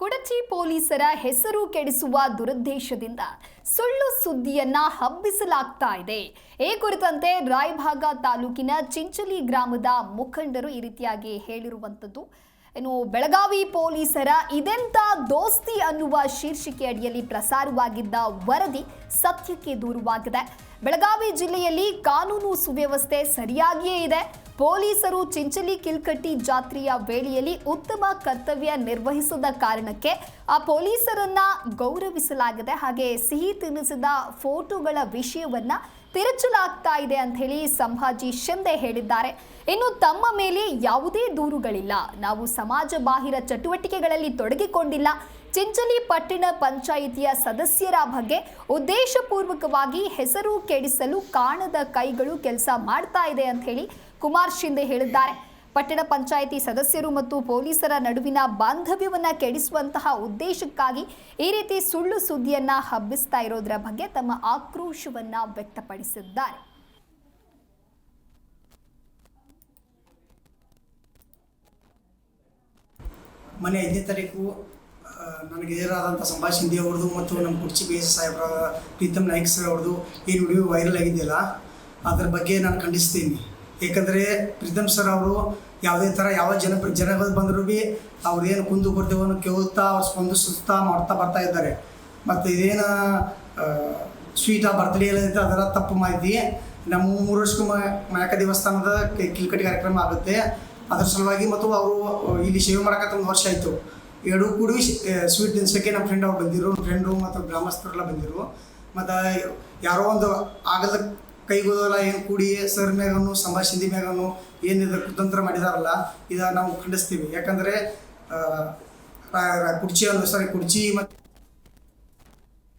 ಕುಡಚಿ ಪೊಲೀಸರ ಹೆಸರು ಕೆಡಿಸುವ ದುರುದ್ದೇಶದಿಂದ ಸುಳ್ಳು ಸುದ್ದಿಯನ್ನ ಹಬ್ಬಿಸಲಾಗ್ತಾ ಇದೆ. ಈ ಕುರಿತಂತೆ ರಾಯಭಾಗ ತಾಲೂಕಿನ ಚಿಂಚಲಿ ಗ್ರಾಮದ ಮುಖಂಡರು ಈ ರೀತಿಯಾಗಿ ಹೇಳಿರುವಂಥದ್ದು. ಏನು ಬೆಳಗಾವಿ ಪೊಲೀಸರ ಇದೆಂತ ದೋಸ್ತಿ ಅನ್ನುವ ಶೀರ್ಷಿಕೆ ಅಡಿಯಲ್ಲಿ ಪ್ರಸಾರವಾಗಿದ್ದ ವರದಿ ಸತ್ಯಕ್ಕೆ ದೂರವಾಗಿದೆ. ಬೆಳಗಾವಿ ಜಿಲ್ಲೆಯಲ್ಲಿ ಕಾನೂನು ಸುವ್ಯವಸ್ಥೆ ಸರಿಯಾಗಿಯೇ ಇದೆ. ಪೊಲೀಸರು ಚಿಂಚಲಿ ಕಿಲ್ಕಟ್ಟಿ ಜಾತ್ರೆಯ ವೇಳೆಯಲ್ಲಿ ಉತ್ತಮ ಕರ್ತವ್ಯ ನಿರ್ವಹಿಸದ ಕಾರಣಕ್ಕೆ ಆ ಪೊಲೀಸರನ್ನ ಗೌರವಿಸಲಾಗಿದೆ. ಹಾಗೆ ಸಿಹಿ ತಿನ್ನಿಸಿದ ಫೋಟೋಗಳ ವಿಷಯವನ್ನ ತಿರುಚಲಾಗ್ತಾ ಇದೆ ಅಂತ ಹೇಳಿ ಸಂಭಾಜಿ ಶಿಂದೆ ಹೇಳಿದ್ದಾರೆ. ಇನ್ನು ತಮ್ಮ ಮೇಲೆ ಯಾವುದೇ ದೂರುಗಳಿಲ್ಲ. ನಾವು ಸಮಾಜ ಬಾಹಿರ ಚಟುವಟಿಕೆಗಳಲ್ಲಿ ತೊಡಗಿಕೊಂಡಿಲ್ಲ. ಚಿಂಚಲಿ ಪಟ್ಟಣ ಪಂಚಾಯಿತಿಯ ಸದಸ್ಯರ ಬಗ್ಗೆ ಉದ್ದೇಶಪೂರ್ವಕವಾಗಿ ಹೆಸರು ಕೆಡಿಸಲು ಕಾಣದ ಕೈಗಳು ಕೆಲಸ ಮಾಡ್ತಾ ಇದೆ ಅಂತ ಹೇಳಿ ಕುಮಾರ್ ಶಿಂದೆ ಹೇಳಿದ್ದಾರೆ. ಪಟ್ಟಣ ಪಂಚಾಯಿತಿ ಸದಸ್ಯರು ಮತ್ತು ಪೊಲೀಸರ ನಡುವಿನ ಬಾಂಧವ್ಯವನ್ನು ಕೆಡಿಸುವಂತಹ ಉದ್ದೇಶಕ್ಕಾಗಿ ಈ ರೀತಿ ಸುಳ್ಳು ಸುದ್ದಿಯನ್ನ ಹಬ್ಬಿಸ್ತಾ ಇರೋದ್ರ ಬಗ್ಗೆ ತಮ್ಮ ಆಕ್ರೋಶವನ್ನ ವ್ಯಕ್ತಪಡಿಸಿದ್ದಾರೆ. ಮನೆ ಐದನೇ ತಾರೀಕು ನನಗೆ ಎದುರಾದಂಥ ಸಂಭಾಷ್ ಹಿಂದಿ ಅವ್ರದ್ದು ಮತ್ತು ನಮ್ಮ ಕುರ್ಚಿ ಬಿ ಎಸ್ ಸಾಹೇಬ್ರ, ಪ್ರೀತಮ್ ನಾಯ್ಕ ಸರ್ ಅವ್ರದ್ದು ಏನು ವಿಡಿಯೋ ವೈರಲ್ ಆಗಿದೆಯಲ್ಲ, ಅದ್ರ ಬಗ್ಗೆ ನಾನು ಖಂಡಿಸ್ತೀನಿ. ಏಕೆಂದರೆ ಪ್ರೀತಮ್ ಸರ್ ಅವರು ಯಾವುದೇ ಥರ ಯಾವ ಜನ ಜನಗಳು ಬಂದರೂ ಭೀ ಏನು ಕುಂದು ಕೊಡ್ತೇವೋ ಕೇಳುತ್ತಾ, ಅವ್ರು ಸ್ಪಂದಿಸುತ್ತಾ ಮಾಡ್ತಾ ಬರ್ತಾ ಇದ್ದಾರೆ. ಮತ್ತು ಇದೇನು ಸ್ವೀಟ್ ಬರ್ತ್ಡೇ ಇರುತ್ತೆ ಅದರ ತಪ್ಪು ಮಾಹಿತಿ ನಮ್ಮ ಮೂರು ವರ್ಷಕ್ಕೂ ಮಾಯಕ ದೇವಸ್ಥಾನದ ಕಿಲ್ಕಟ್ಟಿ ಕಾರ್ಯಕ್ರಮ ಆಗುತ್ತೆ. ಅದ್ರ ಸಲುವಾಗಿ ಮತ್ತು ಅವರು ಇಲ್ಲಿ ಸೇವೆ ಮಾಡೋಕೆ ಒಂದು ವರ್ಷ ಆಯಿತು. ಎರಡೂ ಕೂಡಿ ಸ್ವೀಟ್ ತಿನ್ಸೋಕ್ಕೆ ನಮ್ಮ ಫ್ರೆಂಡ್ ಅವ್ರು ಬಂದಿರು ಫ್ರೆಂಡು ಮತ್ತು ಗ್ರಾಮಸ್ಥರೆಲ್ಲ ಬಂದಿರು ಮತ್ತು ಯಾರೋ ಒಂದು ಆಗದ ಕೈಗೋದಲ್ಲ ಏನು ಕೂಡಿ ಸರ್ ಮ್ಯಾಗನು ಸಂಭಾಷ್ ಸಿಂಧಿ ಮ್ಯಾಗನು ಏನಿದೆ ಕುತಂತ್ರ ಮಾಡಿದಾರಲ್ಲ, ಇದನ್ನು ನಾವು ಖಂಡಿಸ್ತೀವಿ. ಯಾಕಂದರೆ ಕುರ್ಚಿ ಅಲ್ಲ ಸಾರಿ, ಕುರ್ಚಿ ಮತ್ತು